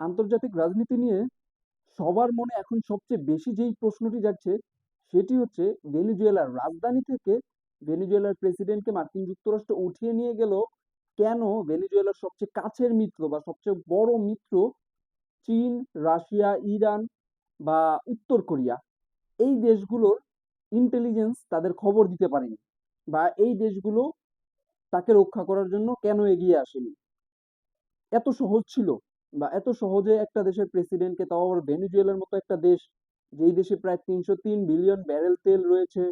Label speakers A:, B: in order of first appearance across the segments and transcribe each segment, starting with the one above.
A: আন্তর্জাতিক রাজনীতি নিয়ে সবার মনে এখন সবচেয়ে বেশি যেই প্রশ্নটি যাচ্ছে সেটি হচ্ছে ভেনেজুয়েলার রাজধানী থেকে ভেনেজুয়েলার প্রেসিডেন্টকে মার্কিন যুক্তরাষ্ট্র উঠিয়ে নিয়ে গেল কেন ভেনেজুয়েলার সবচেয়ে কাছের মিত্র বা সবচেয়ে বড় মিত্র চীন, রাশিয়া, ইরান বা উত্তর কোরিয়া? এই দেশগুলোর ইন্টেলিজেন্স তাদের খবর দিতে পারেনি বা এই দেশগুলো তাকে রক্ষা করার জন্য কেন এগিয়ে আসেনি? এত সহজ ছিল। বা এত সহজে একটা দেশের প্রেসিডেন্টকে তাও আবার ভেনেজুয়েলার মতো একটা দেশ, যেই দেশে প্রায় তিনশো তিন বিলিয়ন ব্যারেল তেল রয়েছে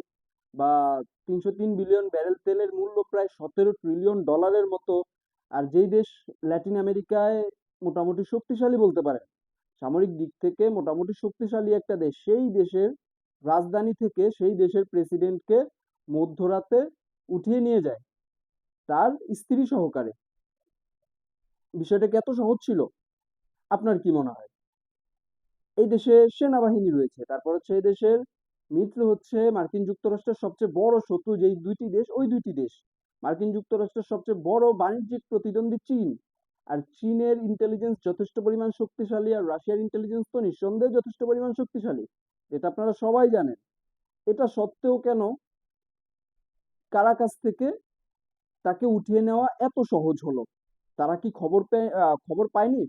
A: বা তিনশো তিন বিলিয়ন ব্যারেল তেলের মূল্য প্রায় সতেরো ট্রিলিয়ন ডলারের মতো, আর যেই দেশ ল্যাটিন আমেরিকায় মোটামুটি শক্তিশালী বলতে পারেন, সামরিক দিক থেকে মোটামুটি শক্তিশালী একটা দেশ, সেই দেশের রাজধানী থেকে সেই দেশের প্রেসিডেন্টকে মধ্যরাতে উঠিয়ে নিয়ে যায়, তার স্ত্রী সহকারে। বিষয়টা কি এত সহজ ছিল? আপনার কি মনে হয়? এই দেশে সেনাবাহিনী রয়েছে, তারপর হচ্ছে এই দেশের মিত্র হচ্ছে মার্কিন যুক্তরাষ্ট্রের সবচেয়ে বড় শত্রু যেই দুইটি দেশ, ওই দুইটি দেশ। মার্কিন যুক্তরাষ্ট্রের সবচেয়ে বড় বাণিজ্যিক প্রতিদ্বন্দ্বী চীন। আর চীনের ইন্টেলিজেন্স যথেষ্ট পরিমাণ শক্তিশালী আর রাশিয়ার ইন্টেলিজেন্স তো নিঃসন্দেহে যথেষ্ট পরিমাণ শক্তিশালী। এটা আপনারা সবাই জানেন। এটা সত্ত্বেও কেন কারা কাছ থেকে তাকে উঠিয়ে নেওয়া এত সহজ হলো? তারা কি খবর পেয়ে খবর পায়নি?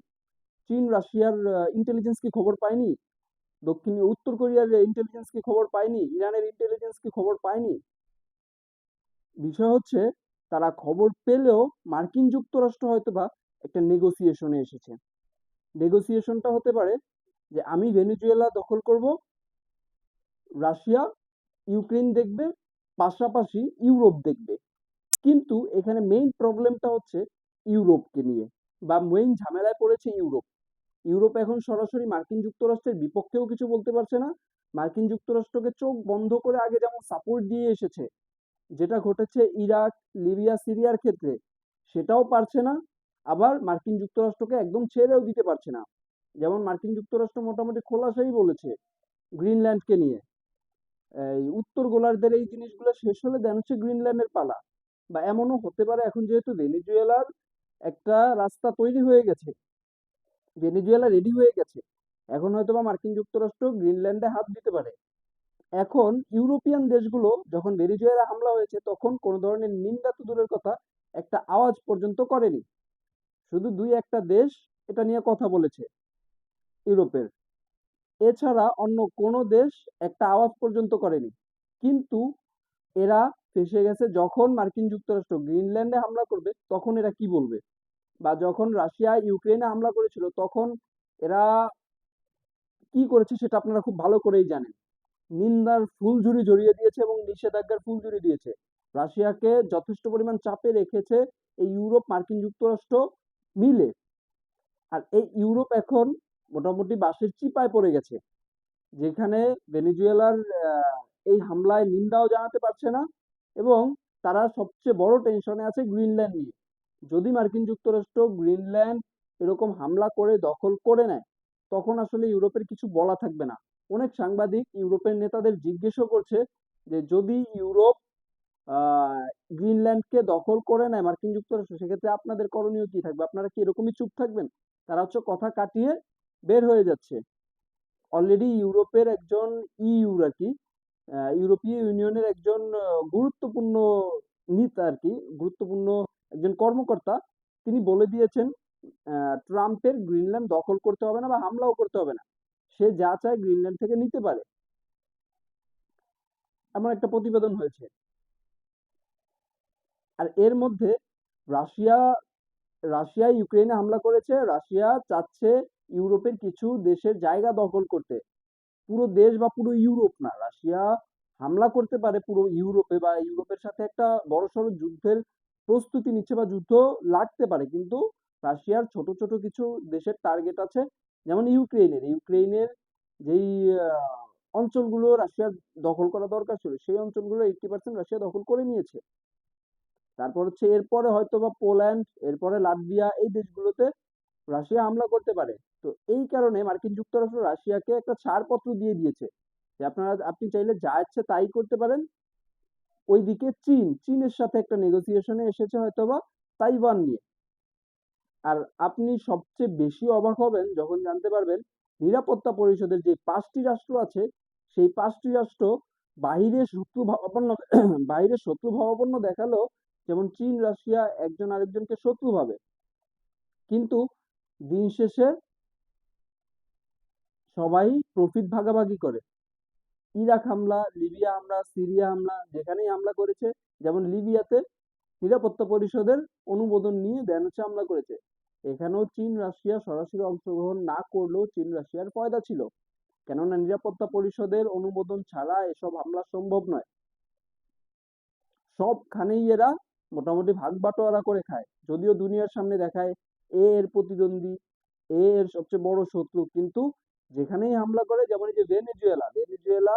A: চীন, রাশিয়ার ইন্টেলিজেন্স কি খবর পায়নি। দক্ষিণ, উত্তর কোরিয়ার ইন্টেলিজেন্স কি খবর পায়নি। ইরানের ইন্টেলিজেন্স কি খবর পায়নি। বিষয় হচ্ছে, তারা খবর পেলেও মার্কিন যুক্তরাষ্ট্র হয়তোবা একটা নেগোসিয়েশনে এসেছে। নেগোসিয়েশনটা হতে পারে যে, আমি ভেনেজুয়েলা দখল করব, রাশিয়া ইউক্রেন দেখবে, পাশাপাশি ইউরোপ দেখবে। কিন্তু এখানে মেইন প্রবলেমটা হচ্ছে ইউরোপকে নিয়ে, বা মেইন ঝামেলায় পড়েছে ইউরোপ। ইউরোপ এখন সরাসরি মার্কিন যুক্তরাষ্ট্রের বিপক্ষেও কিছু বলতে পারছে না। মার্কিন যুক্তরাষ্ট্রকে চোখ বন্ধ করে আগে যেমন সাপোর্ট দিয়ে এসেছে, যেটা ঘটেছে ইরাক, লিবিয়া, সিরিয়ার ক্ষেত্রে, সেটাও পারছে না। আবার মার্কিন যুক্তরাষ্ট্রকে একদম ছেড়েও দিতে পারছে না। যেমন মার্কিন যুক্তরাষ্ট্র মোটামুটি খোলাসাই বলেছে গ্রিনল্যান্ডকে নিয়ে। এই উত্তর গোলার্ধের এই জিনিসগুলো শেষ হলে দেন হচ্ছে গ্রিনল্যান্ডের পালা। বা এমনও হতে পারে এখন যেহেতু ভেনেজুয়েলার একটা রাস্তা তৈরি হয়ে গেছে। ভেনেজুয়েলা রেডি হয়ে গেছে। এখন হয়তো বা মার্কিন যুক্তরাষ্ট্র গ্রিনল্যান্ডে হাত দিতে পারে। এখন ইউরোপিয়ান দেশগুলো যখন ভেনেজুয়েলা হামলা হয়েছে, তখন কোন ধরনের নিন্দা তো দূরের কথা, একটা আওয়াজ পর্যন্ত করেনি। শুধু দুই একটা দেশ এটা নিয়ে কথা বলেছে ইউরোপের। এছাড়া অন্য কোনো দেশ একটা আওয়াজ পর্যন্ত করেনি। কিন্তু এরা ফেসে গেছে। যখন মার্কিন যুক্তরাষ্ট্র গ্রিনল্যান্ডে হামলা করবে, তখন এরা কি বলবে? বা যখন রাশিয়া ইউক্রেনে হামলা করেছিল, তখন এরা কি করেছে সেটা আপনারা খুব ভালো করেই জানেন। নিন্দার ফুলঝুরি জড়িয়ে দিয়েছে এবং নিষেধাজ্ঞার ফুলঝুরি দিয়েছে। রাশিয়াকে যথেষ্ট পরিমাণ চাপে রেখেছে এই ইউরোপ, মার্কিন যুক্তরাষ্ট্র মিলে। আর এই ইউরোপ এখন মোটামুটি বাসের চিপায় পড়ে গেছে, যেখানে ভেনেজুয়েলার এই হামলায় নিন্দাও জানাতে পারছে না এবং তারা সবচেয়ে বড় টেনশনে আছে গ্রিনল্যান্ড নিয়ে। যদি মার্কিন যুক্তরাষ্ট্র গ্রিনল্যান্ড এরকম হামলা করে, দখল করে নেয়, তখন আসলে ইউরোপের কিছু বলা থাকবে না। অনেক সাংবাদিক ইউরোপের নেতাদের জিজ্ঞেসও করছে যে, যদি ইউরোপ গ্রিনল্যান্ডকে দখল করে নেয় মার্কিন যুক্তরাষ্ট্র, সেক্ষেত্রে আপনাদের করণীয় কি থাকবে? আপনারা কি এরকমই চুপ থাকবেন? তারা হচ্ছে কথা কাটিয়ে বের হয়ে যাচ্ছে। অলরেডি ইউরোপের একজন ইউর আর কি ইউরোপীয় ইউনিয়নের একজন গুরুত্বপূর্ণ নেতা আর কি গুরুত্বপূর্ণ একজন কর্মকর্তা, তিনি বলে দিয়েছেন ট্রাম্পের গ্রিনল্যান্ড দখল করতে হবে না বা হামলাও করতে হবে না। সে যা চায় গ্রিনল্যান্ড থেকে নিতে পারে। এমন একটা প্রতিবেদন হয়েছে। আর এর মধ্যে রাশিয়া রাশিয়া ইউক্রেনে হামলা করেছে। রাশিয়া চাচ্ছে ইউরোপের কিছু দেশের জায়গা দখল করতে। পুরো দেশ বা পুরো ইউরোপ না, রাশিয়া হামলা করতে পারে পুরো ইউরোপে বা ইউরোপের সাথে একটা বড়সড় যুদ্ধের প্রস্তুতি নিচ্ছে বা যুদ্ধ লাগতে পারে, কিন্তু রাশিয়ার ছোট ছোট কিছু দেশের টার্গেট আছে, যেমন ইউক্রেনের ইউক্রেনের যেই অঞ্চলগুলো রাশিয়ার দখল করা দরকার ছিল, সেই অঞ্চলগুলো এইটটি পার্সেন্ট রাশিয়া দখল করে নিয়েছে। তারপর হচ্ছে এরপরে হয়তো বা পোল্যান্ড, এরপরে লাটভিয়া, এই দেশগুলোতে রাশিয়া হামলা করতে পারে। তো এই কারণে মার্কিন যুক্তরাষ্ট্র রাশিয়াকে একটা ছাড়পত্র দিয়ে দিয়েছে। যে আপনারা, আপনি চাইলে যা ইচ্ছে তাই করতে পারেন। ওইদিকে চীন, চীনের সাথে একটা নেগোসিয়েশনে এসেছে হয়তোবা তাইওয়ান নিয়ে। আর আপনি সবচেয়ে বেশি অবাক হবেন যখন জানতে পারবেন, নিরাপত্তা পরিষদের যে পাঁচটি রাষ্ট্র আছে, সেই পাঁচটি রাষ্ট্র বাইরে শত্রু ভাবাপন্ন বাইরে শত্রু ভাবাপন্ন দেখাল যেমন চীন, রাশিয়া একজন আরেকজনকে শত্রু ভাবে। কিন্তু দিন শেষে সবাই প্রফিট ভাগাভাগি করে। ইরাক হামলা, লিবিয়া হামলা, সিরিয়া হামলা যেখানেই হামলা করেছে, যেমন লিবিয়াতে নিরাপত্তা পরিষদের অনুমোদন নিয়ে দেন হচ্ছে হামলা করেছে। এখানেও চীন, রাশিয়া সরাসরি অংশগ্রহণ না করলেও চীন, রাশিয়ার ফয়দা ছিল। কেননা নিরাপত্তা পরিষদের অনুমোদন ছাড়া এসব হামলা সম্ভব নয়। সবখানেই এরা মোটামুটি ভাগ বাটোয়ারা করে খায়। যদিও দুনিয়ার সামনে দেখায়, এ এর প্রতিদ্বন্দ্বী, এ এর সবচেয়ে বড় শত্রু। কিন্তু যেখানেই হামলা করে, যেমন এই যে ভেনেজুয়েলা ভেনেজুয়েলা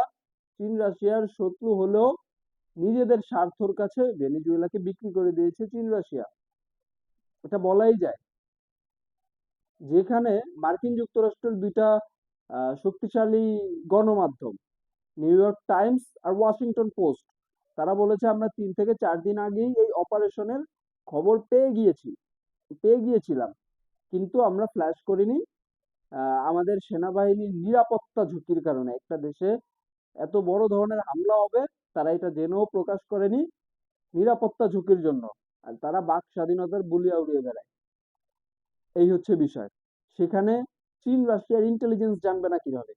A: চীন, রাশিয়ার শত্রু হলেও নিজেদের স্বার্থর কাছে ভেনেজুয়েলাকে বিক্রি করে দিয়েছে চীন, রাশিয়া। এটা বলাই যায়। যেখানে মার্কিন যুক্তরাষ্ট্রের দুইটা শক্তিশালী গণমাধ্যম, নিউ ইয়র্ক টাইমস আর ওয়াশিংটন পোস্ট, তারা বলেছে, আমরা তিন থেকে চার দিন আগেই এই অপারেশনের খবর পেয়ে গিয়েছি, পেয়ে গিয়েছিলাম। কিন্তু আমরা ফ্ল্যাশ করিনি। আমাদের সেনাবাহিনীর নিরাপত্তা ঝুঁকির কারণে একটা দেশে এত বড় ধরনের হামলা হবে, তারা এটা জেনেও প্রকাশ করেনি নিরাপত্তা ঝুঁকির জন্য। আর তারা বাক স্বাধীনতার বুলিয়া উড়িয়ে বেড়ায়। এই হচ্ছে বিষয়। সেখানে চীন রাশিয়ার ইন্টেলিজেন্স জানবে না কীভাবে?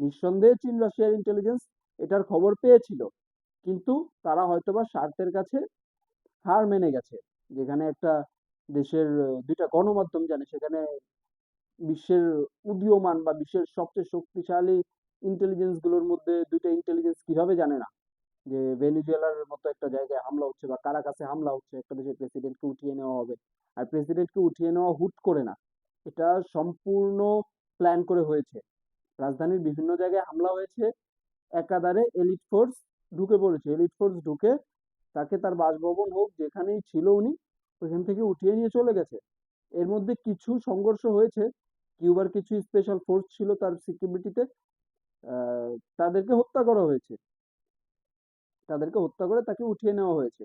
A: নিঃসন্দেহে চীন রাশিয়ার ইন্টেলিজেন্স এটার খবর পেয়েছিল। কিন্তু তারা হয়তোবা স্বার্থের কাছে হার মেনে গেছে। যেখানে একটা দেশের দুইটা গণমাধ্যম জানে, সেখানে বিশ্বের উদীয়মান বা বিশ্বের সবচেয়ে শক্তিশালী ইন্টেলিজেন্সগুলোর মধ্যে দুইটা ইন্টেলিজেন্স কীভাবে জানে না? যে ভেনিজুয়েলার মতো একটা জায়গায় হামলা হচ্ছে বা কারা কাছে হামলা হচ্ছে, একটা দেশের প্রেসিডেন্টকে উঠিয়ে নেওয়া হবে। আর প্রেসিডেন্টকে উঠিয়ে নেওয়া হুট করে না। এটা সম্পূর্ণ প্ল্যান করে হয়েছে। রাজধানীর বিভিন্ন জায়গায় হামলা হয়েছে। একাধারে এলিট ফোর্স ঢুকে পড়েছে। এলিট ফোর্স ঢুকে তাকে তার বাসভবন হোক, যেখানেই ছিল উনি, ওইখান থেকে উঠিয়ে নিয়ে চলে গেছে। এর মধ্যে কিছু সংঘর্ষ হয়েছে। কিউবার কিছু স্পেশাল ফোর্স ছিল তার সিকিউরিটিতে তাদেরকে হত্যা করা হয়েছে। তাদেরকে হত্যা করে তাকে উঠিয়ে নেওয়া হয়েছে।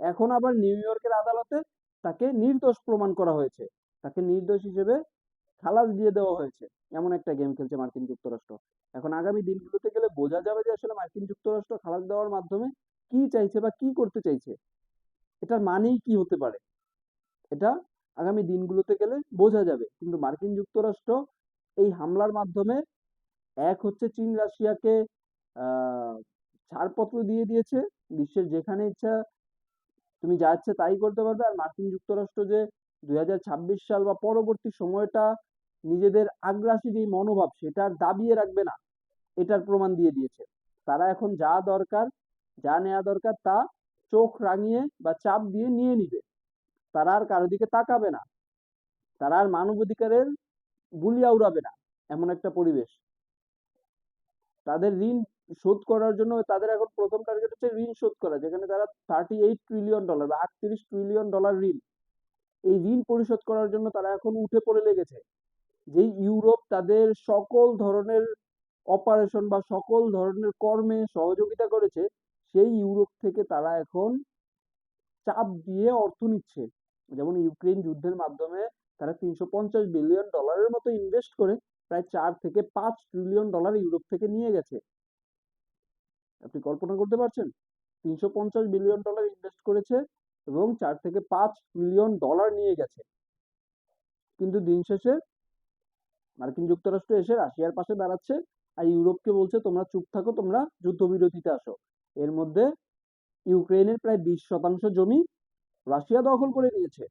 A: এখন আবার নিউ ইয়র্কের আদালতে তাকে নির্দোষ প্রমাণ করা হয়েছে। তাকে নির্দোষ হিসেবে খালাস দিয়ে দেওয়া হয়েছে। এমন একটা গেম খেলছে মার্কিন যুক্তরাষ্ট্র। এখন আগামী দিনগুলোতে গেলে বোঝা যাবে যে আসলে মার্কিন যুক্তরাষ্ট্র খালাস দেওয়ার মাধ্যমে কি চাইছে বা কি করতে চাইছে। এটার মানেই কি হতে পারে? এটা আগামী দিনগুলোতে গেলে বোঝা যাবে। কিন্তু মার্কিন যুক্তরাষ্ট্র এই হামলার মাধ্যমে এক হচ্ছে চীন রাশিয়াকে ছাড়পত্র দিয়ে দিয়েছে। বিশ্বের যেখানে ইচ্ছা তুমি যা ইচ্ছে তাই করতে পারবে। আর মার্কিন যুক্তরাষ্ট্র যে দুই হাজার ছাব্বিশ সাল বা পরবর্তী সময়টা নিজেদের আগ্রাসী যে মনোভাব সেটা দাবিয়ে রাখবে না, এটার প্রমাণ দিয়ে দিয়েছে। তারা এখন যা দরকার, যা নেওয়া দরকার তা চোখ রাঙিয়ে বা চাপ দিয়ে নিয়ে নিবে। তারা আর কারও দিকে তাকাবে না। তারা আর মানবাধিকারের বুলিয়া উড়াবে না, এমন একটা পরিবেশ। তাদের ঋণ শোধ করার জন্য তাদের এখন প্রথম টার্গেট হচ্ছে ঋণ শোধ করা, যেখানে তারা থার্টি এইট ট্রিলিয়ন ডলার বা আটত্রিশ ট্রিলিয়ন ডলার ঋণ। এই ঋণ পরিশোধ করার জন্য তারা এখন উঠে পড়ে লেগেছে যেই ইউরোপ তাদের সকল ধরনের অপারেশন বা সকল ধরনের কর্মে সহযোগিতা করেছে, সেই ইউরোপ থেকে তারা এখন চাপ দিয়ে অর্থ নিচ্ছে। যেমন ইউক্রেন যুদ্ধের মাধ্যমে তারা তিনশো পঞ্চাশ বিলিয়ন ডলারের মতো ইনভেস্ট করে প্রায় চার থেকে পাঁচ ট্রিলিয়ন ডলার ইউরোপ থেকে নিয়ে গেছে। আপনি কল্পনা করতে পারছেন? তিনশো পঞ্চাশ বিলিয়ন ডলার ইনভেস্ট করেছে এবং চার থেকে পাঁচ ট্রিলিয়ন ডলার নিয়ে গেছে। কিন্তু দিন শেষে মার্কিন যুক্তরাষ্ট্র এসে রাশিয়ার পাশে দাঁড়াচ্ছে আর ইউরোপকে বলছে, তোমরা চুপ থাকো, তোমরা যুদ্ধবিরতিতে আসো। এর মধ্যে ইউক্রেনের প্রায় বিশ শতাংশ জমি রাশিয়া দখল করে নিয়েছে।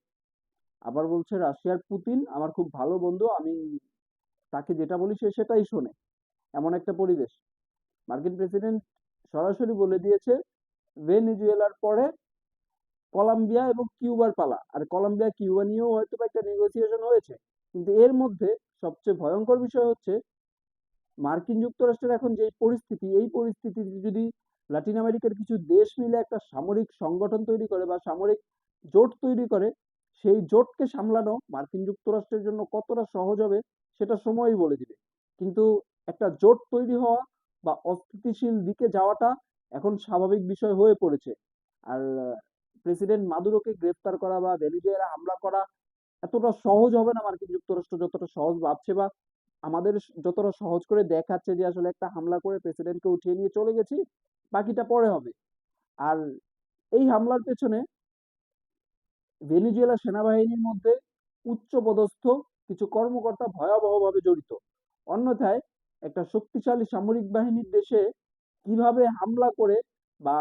A: আবার বলছে, রাশিয়ার পুতিন আমার খুব ভালো বন্ধু, আমি তাকে যেটা বলি সে সেটাই শোনে। এমন একটা পরিবেশ। মার্কিন প্রেসিডেন্ট সরাসরি বলে দিয়েছে, ভেনেজুয়েলার পরে কলম্বিয়া এবং কিউবার পালা। আর কলম্বিয়া, কিউবা নিয়েও হয়তো একটা নেগোসিয়েশন হয়েছে। কিন্তু এর মধ্যে সবচেয়ে ভয়ঙ্কর বিষয় হচ্ছে, মার্কিন যুক্তরাষ্ট্রের এখন যে পরিস্থিতি, এই পরিস্থিতিতে যদি লাতিন আমেরিকার কিছু দেশ মিলে একটা সামরিক সংগঠন তৈরি করে বা সামরিক জোট তৈরি করে, সেই জোটকে সামলানো মার্কিন যুক্তরাষ্ট্রের জন্য কতটা সহজ হবে সেটা সময়ই বলে দিবে। কিন্তু একটা জোট তৈরি হওয়া বা অস্থিতিশীল দিকে যাওয়াটা এখন স্বাভাবিক বিষয় হয়ে পড়েছে। আর প্রেসিডেন্ট মাদুরোকে গ্রেফতার করা বা ভেনেজুয়েলা হামলা করা এতটা সহজ হবে না মার্কিন যুক্তরাষ্ট্র যতটা সহজ ভাবছে বা আমাদের যতটা সহজ করে দেখাচ্ছে যে আসলে একটা হামলা করে প্রেসিডেন্টকে উঠিয়ে নিয়ে চলে গেছি, বাকিটা পরে হবে। আর এই হামলার পেছনে ভেনেজুয়েলা সেনাবাহিনীর মধ্যে উচ্চপদস্থ কিছু কর্মকর্তা ভয়াবহভাবে জড়িত। অন্যথায় একটা শক্তিশালী সামরিক বাহিনীর দেশে কীভাবে হামলা করে বা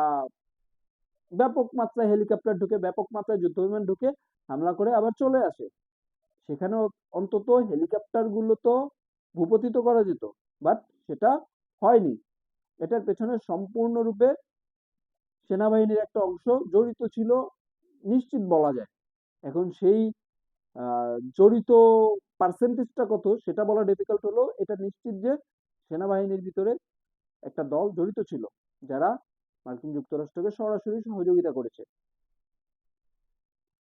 A: ব্যাপক মাত্রায় হেলিকপ্টার ঢুকে, ব্যাপক মাত্রায় যুদ্ধবিমান ঢুকে হামলা করে আবার চলে আসে। সেখানে অন্তত হেলিকপ্টারগুলো তো ভূপতিত করা যেত, বাট সেটা হয়নি। এটার পেছনে সম্পূর্ণরূপে সেনাবাহিনীর একটা অংশ জড়িত ছিল নিশ্চিত বলা যায়। এখন সেই জড়িত পার্সেন্টেজটা কত সেটা বলা ডিফিকাল্ট হলো। এটা নিশ্চিত যে সেনাবাহিনীর ভিতরে একটা দল জড়িত ছিল, যারা মার্কিন যুক্তরাষ্ট্রকে সরাসরি সহযোগিতা করেছে।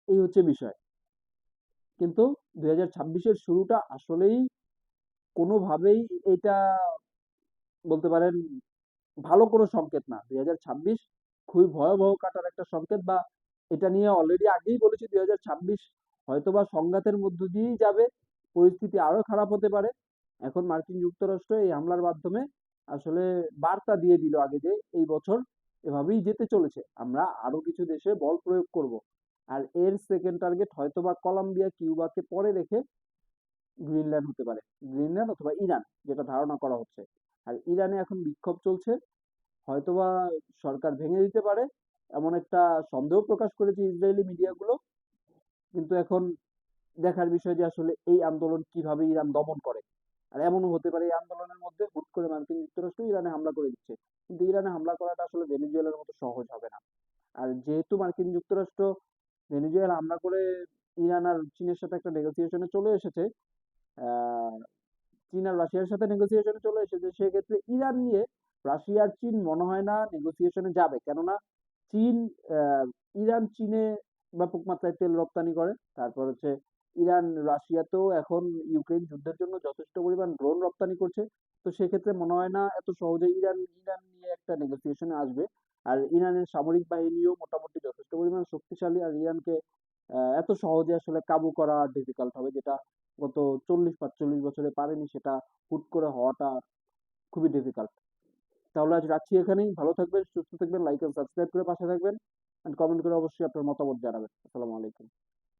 A: এই হচ্ছে বিষয়। কিন্তু দুই ছাব্বিশের শুরুটা আসলেই কোনোভাবেই এটা বলতে পারেন ভালো কোনো সংকেত না। দুই হাজার ছাব্বিশ খুবই ভয়াবহ কাটার একটা সংকেত বা এটা নিয়ে অলরেডি আগেই বলেছি দুই হাজার ছাব্বিশ, হয়তোবা সংঘাতের মধ্য দিয়েই যাবে, পরিস্থিতি আরও খারাপ হতে পারে। এখন মার্কিন যুক্তরাষ্ট্র এই হামলার মাধ্যমে আসলে বার্তা দিয়ে দিল আগে যে এই বছর এভাবেই যেতে চলেছে, আমরা আরও কিছু দেশে বল প্রয়োগ করব। আর এর সেকেন্ড টার্গেট হয়তোবা কলম্বিয়া, কিউবাকে পরে রেখে গ্রিনল্যান্ড হতে পারে। গ্রিনল্যান্ড অথবা ইরান, যেটা ধারণা করা হচ্ছে। আর ইরানে এখন বিক্ষোভ চলছে, হয়তোবা সরকার ভেঙে দিতে পারে এমন একটা সন্দেহ প্রকাশ করেছে ইসরায়েলি মিডিয়াগুলো। কিন্তু এখন দেখার বিষয় যে আসলে এই আন্দোলন কীভাবে ইরান দমন করে। আর এমনও হতে পারে এই আন্দোলনের মধ্যে হুট করে মার্কিন যুক্তরাষ্ট্র ইরানে হামলা করে দিচ্ছে। কিন্তু ইরানে হামলা করাটা আসলে ভেনেজুয়েলার মতো সহজ হবে না। আর যেহেতু মার্কিন যুক্তরাষ্ট্র ভেনেজুয়েলা হামলা করে ইরান আর চীনের সাথে একটা নেগোসিয়েশনে চলে এসেছে চীন আর রাশিয়ার সাথে নেগোসিয়েশনে চলে এসেছে, সেক্ষেত্রে ইরান নিয়ে রাশিয়া আর চীন মনে হয় না নেগোসিয়েশনে যাবে। কেননা চীন ইরান, চীনে ব্যাপক মাত্রায় তেল রপ্তানি করে। তারপর হচ্ছে ইরান, রাশিয়াতেও এখন ইউক্রেন যুদ্ধের জন্য যথেষ্ট পরিমাণ ড্রোন রপ্তানি করছে। তো সেক্ষেত্রে মনে হয় না এত সহজে ইরান ইরান নিয়ে একটা নেগোসিয়েশনে আসবে। আর ইরানের সামরিক বাহিনীও মোটামুটি যথেষ্ট পরিমাণ শক্তিশালী। আর ইরানকে এত সহজে আসলে কাবু করা ডিফিকাল্ট হবে, যেটা গত চল্লিশ, পাঁচচল্লিশ বছরে পারেনি, সেটা হুট করে হওয়াটা খুবই ডিফিকাল্ট তাহলে আজ রাখছি এখানেই। ভালো থাকবেন, সুস্থ থাকবেন লাইক এন্ড সাবস্ক্রাইব করে পাশে থাকবেন। অ্যান্ড কমেন্ট করে অবশ্যই আপনার মতামত জানাবেন। আসসালামু আলাইকুম।